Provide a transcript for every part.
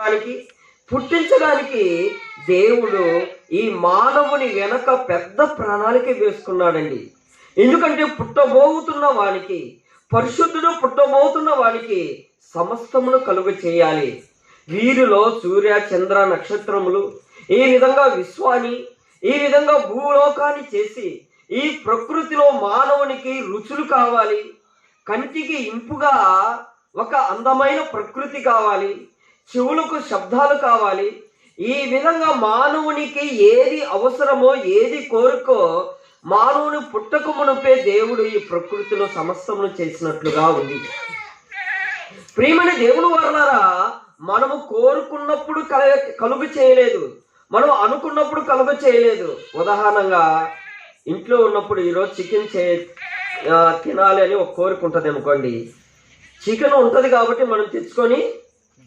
దానికి పుట్టించడానికి దేవుడు ఈ మానవుని వెనక పెద్ద ప్రణాళిక వేసుకున్నాడండి. ఎందుకంటే పుట్టబోతున్న వానికి పరిశుద్ధుడు పుట్టబోతున్న వానికి సమస్తమును కలుగు చేయాలి. వీరిలో సూర్య చంద్ర నక్షత్రములు ఈ విధంగా విశ్వాన్ని ఈ విధంగా భూలోకాన్ని చేసి ఈ ప్రకృతిలో మానవునికి రుచులు కావాలి. కంటికి ఇంపుగా ఒక అందమైన ప్రకృతి కావాలి. చెవులకు శబ్దాలు కావాలి. ఈ విధంగా మానవునికి ఏది అవసరమో ఏది కోరుకో మానవుని పుట్టకు మునిపే దేవుడు ఈ ప్రకృతిలో సమస్తమును చేసినట్లుగా ఉంది. ప్రియమైన దేవుని వలనరా మనము కోరుకున్నప్పుడు కల కలుగు చేయలేదు. మనం అనుకున్నప్పుడు కలుగు చేయలేదు. ఉదాహరణగా ఇంట్లో ఉన్నప్పుడు ఈరోజు చికెన్ చే తినాలి అని ఒక కోరిక ఉంటుంది అనుకోండి చికెన్ ఉంటుంది కాబట్టి మనం తెచ్చుకొని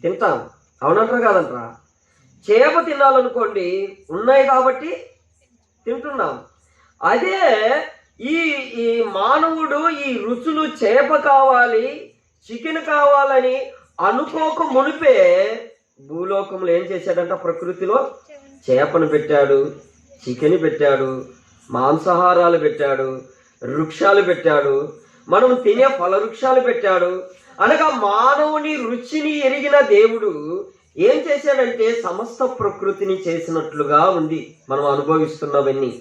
తింటాం. అవునంటారు కాదంటారా? చేప తినాలనుకోండి ఉన్నాయి కాబట్టి తింటున్నాం. అదే ఈ ఈ మానవుడు ఈ రుచులు చేప కావాలి చికెన్ కావాలని అనుకోక మునిపే భూలోకంలో ఏం చేశాడంట ప్రకృతిలో? చేపను పెట్టాడు చికెన్ పెట్టాడు మాంసాహారాలు పెట్టాడు వృక్షాలు పెట్టాడు మనం తినే ఫల వృక్షాలు పెట్టాడు అనగా మానవుని రుచిని ఎరిగిన దేవుడు ఏం చేశాడంటే సమస్త ప్రకృతిని చేసినట్లుగా ఉంది మనం అనుభవిస్తున్నవన్నీ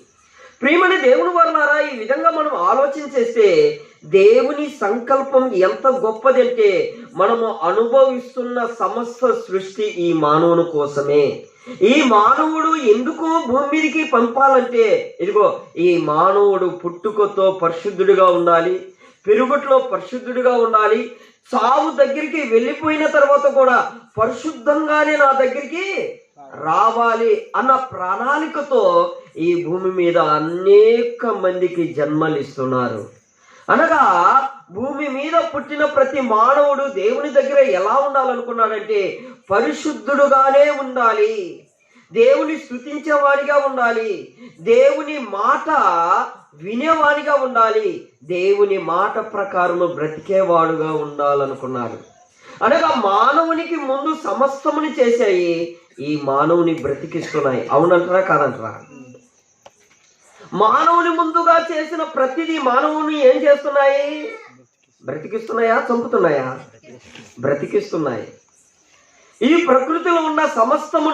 ప్రియమని దేవుని వర్ణారా ఈ విధంగా మనం ఆలోచన చేస్తే దేవుని సంకల్పం ఎంత గొప్పదంటే మనము అనుభవిస్తున్న సమస్త సృష్టి ఈ మానవుని కోసమే. ఈ మానవుడు ఎందుకు భూమి మీదకి పంపాలంటే ఇదిగో ఈ మానవుడు పుట్టుకతో పరిశుద్ధుడిగా ఉండాలి. పెరుగుట్లో పరిశుద్ధుడిగా ఉండాలి. చావు దగ్గరికి వెళ్ళిపోయిన తర్వాత కూడా పరిశుద్ధంగానే నా దగ్గరికి రావాలి అన్న ప్రణాళికతో ఈ భూమి మీద అనేక మందికి జన్మలు ఇస్తున్నారు. అనగా భూమి మీద పుట్టిన ప్రతి మానవుడు దేవుని దగ్గర ఎలా ఉండాలనుకున్నాడంటే పరిశుద్ధుడుగానే ఉండాలి. దేవుని స్థుతించేవాడిగా ఉండాలి. దేవుని మాట వినేవాడిగా ఉండాలి. దేవుని మాట ప్రకారము బ్రతికేవాడుగా ఉండాలనుకున్నాడు. అనగా మానవునికి ముందు సమస్తముని చేశాయి. ఈ మానవుని బ్రతికిస్తున్నాయి. అవునంటారా? కాదంటారా? మానవుని ముందుగా చేసిన ప్రతిదీ మానవుని ఏం చేస్తున్నాయి? బ్రతికిస్తున్నాయా? చంపుతున్నాయా? బ్రతికిస్తున్నాయి. ఈ ప్రకృతిలో ఉన్న సమస్తమును